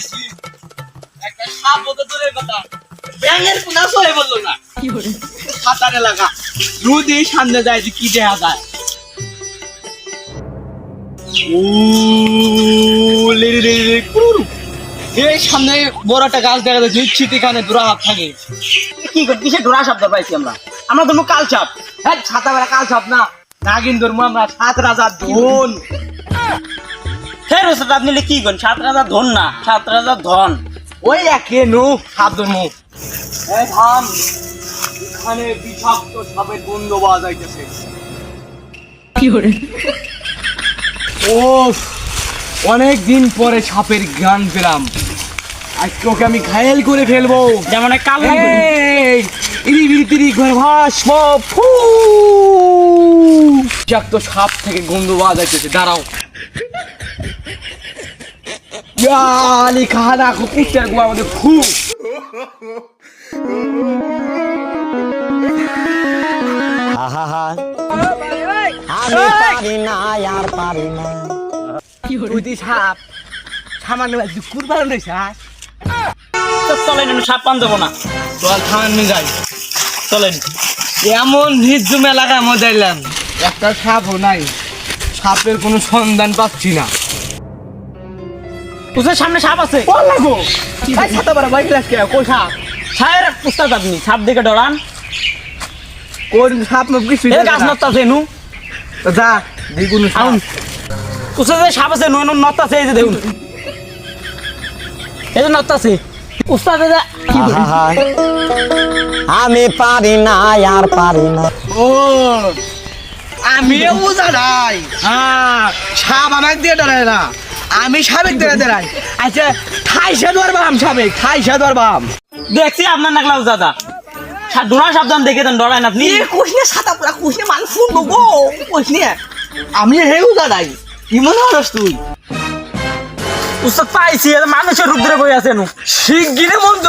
আইছি একটা সাপ বলতে দূরের কথা। ব্যাঙের কোনা সয়ে বলল না। সাঁতারে লাগা নদী সামনে যায় যে কি দেখা যায়। ও লে রে রে রে কুরু। এই সামনে বড় একটা গাছ দেখা যাচ্ছে নিশ্চিত এখানে দুরা হাত থাকে। কি কর কিসে শব্দ পাইছি আমরা? আমরা ধর্ম কাল চাপ হ্যাঁ ছাতা বেড়া কাল ছাপ না। নাগিন ধর্ম আমরা সাত রাজার ধন। ফের ওষুধ আপনি কি করেন সাত রাজা ধন না সাত রাজা ধন। ওই একে নো এই থাম এখানে বিষাক্ত সাপের গন্ধ পাওয়া যাইতেছে। ও অনেক দিন পরে সাপের জ্ঞান পেলাম। আজকে ওকে আমি ঘায়েল করে ফেলব। যেমন কাল এই ইরি বিরি তিরি ঘর ভাস্ম ফু। বিষাক্ত সাপ থেকে গন্ধ পাওয়া যাইতেছে। দাঁড়াও। ইয়ালি খানা কুকুরটার গোয়া আমাদের ফু আহা আমি পারি না আর পারি না তুই সাপ সামান্য একটু কুরবান রয়েছে চলেন আমি সাপ পান দেবো না। চল যাই। চলেন এমন নির্জুম এলাকার মধ্যে এলাম একটা সাপও নাই। সাপের কোনো সন্ধান পাচ্ছি না। উসের সামনে সাপ আছে। বল লাগো এই ছাতা বড় কই সাপ? আপনি সাপ দেখে ডরান। কোন সাপ না কিছু এ গাছ নত্তা আছে নু। যা দ্বিগুণ আউন। উসে যে সাপ আছে নু নত্তা আছে এই যে দেখুন। এই যে নত্তা আছে। উস্তাদ যে আমি পারি না আর পারি না। ও আমি বুঝা নাই। হ্যাঁ সাপ আমাকে দিয়ে ডরায় না। আমি সাবেক দিয়ে ডরাই আচ্ছা খাইসা ধরবাম সাবেক খাইসা ধরবাম দেখছি আপনার নাকলাও দাদা। ডোরা সাবধান দেখে দেন ডরায় না আপনি। কোশনে ছাতা পড়া কোশনে মান ফুটবো গো কোশনে আমি হেউ দাদাই কি মনে হরস তুই। উস্তাদ পাইছি মানুষের রূপ ধরে বই আছে নু শিগগিরে মন্ত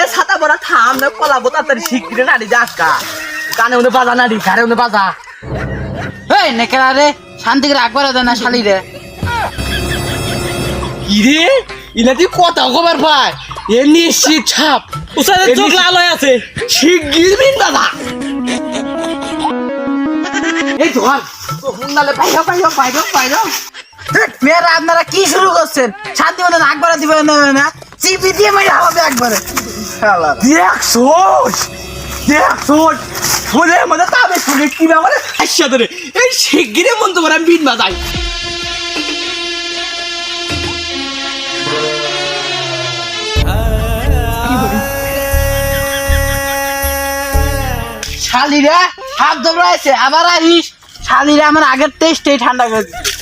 এ ছাতা বড়া থাম না পলাবো তাড়াতাড়ি শিগগিরে নাড়ি যাস কানে মধ্যে বাজা নাড়ি ঘাড়ে মধ্যে বাজা। এই নেকেরা রে শান্তি করে একবার দেয় না শালি রে। কি রে ইনা তুই কথা খবর পায় এ নিশ্চিত ছাপ উস্তাদের চোখ লাল হয়ে আছে। শিগগির বিন বাবা এই ধর হুন্ডালে পাইরো পাইরো পাইরো পাইরো মেয়েরা আপনারা কি শুরু করছেন? শান্তি মতো একবার দিবেন না চিপি দিয়ে মেরে হবে একবারে। মধ্যে তাবে ফুলে কি মানে হাসিয়া ধরে এই শিগগিরে মন তোমার আমি বিন বাজাই শালিরা হাত দবড়াইছে আবার আইস। শালিরা আমার আগের টেস্টেই ঠান্ডা করে দিচ্ছে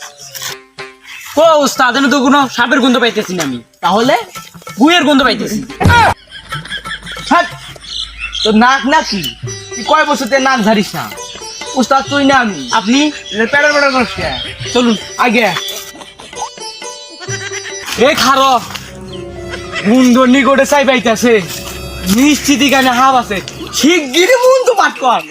ও উস্তাদ তো কোনো সাপের গন্ধ পাইতেছি না আমি। তাহলে গুয়ের গন্ধ পাইতেছি! তোর নাক নাকি? তুই কয় বছর নাক ঝাড়িস না? উস্তাদ, তুই না আমি। আপনি প্যাডার প্যাডার চলুন, আগে। এ খারো। মুন্ডর নিকটে চাই পাইতেছে নিশ্চিত এখানে হাব আছে। শিগগিরই মুন্ডু পাঠ কর।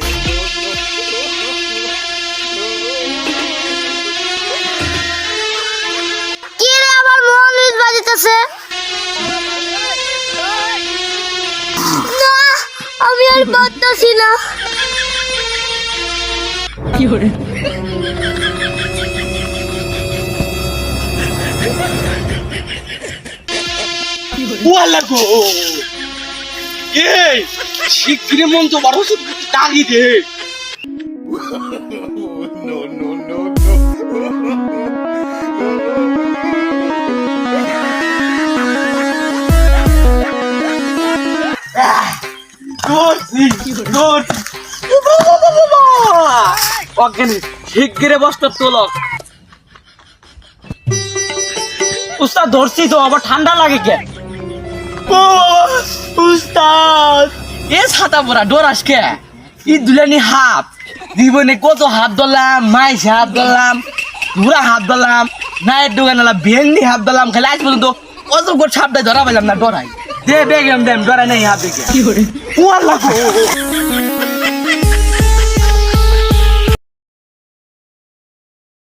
বাজিতেছে না আমি আর পারতাছি না। গো! এই শিগগিরই মন তো বড় টাগি দে। শিগগিরে বস্ত্র তোলক উস্তাদ ধরছি তো আবার ঠান্ডা লাগে কে উস্তাদ এ ছাতা পরা ডরাস কে ই দুলানি হাত জীবনে কত হাত ধরলাম মাইসে হাত ধরলাম ঘুরা হাত ধরলাম নায়ের দোকান ভেন্ডি হাত ধরলাম খালি আজ পর্যন্ত অত করে সাপটাই ধরা পাইলাম না ডরাই দে বেগম দেম ডরাই নেই হাত দেখে কি করে? ও আল্লাহ!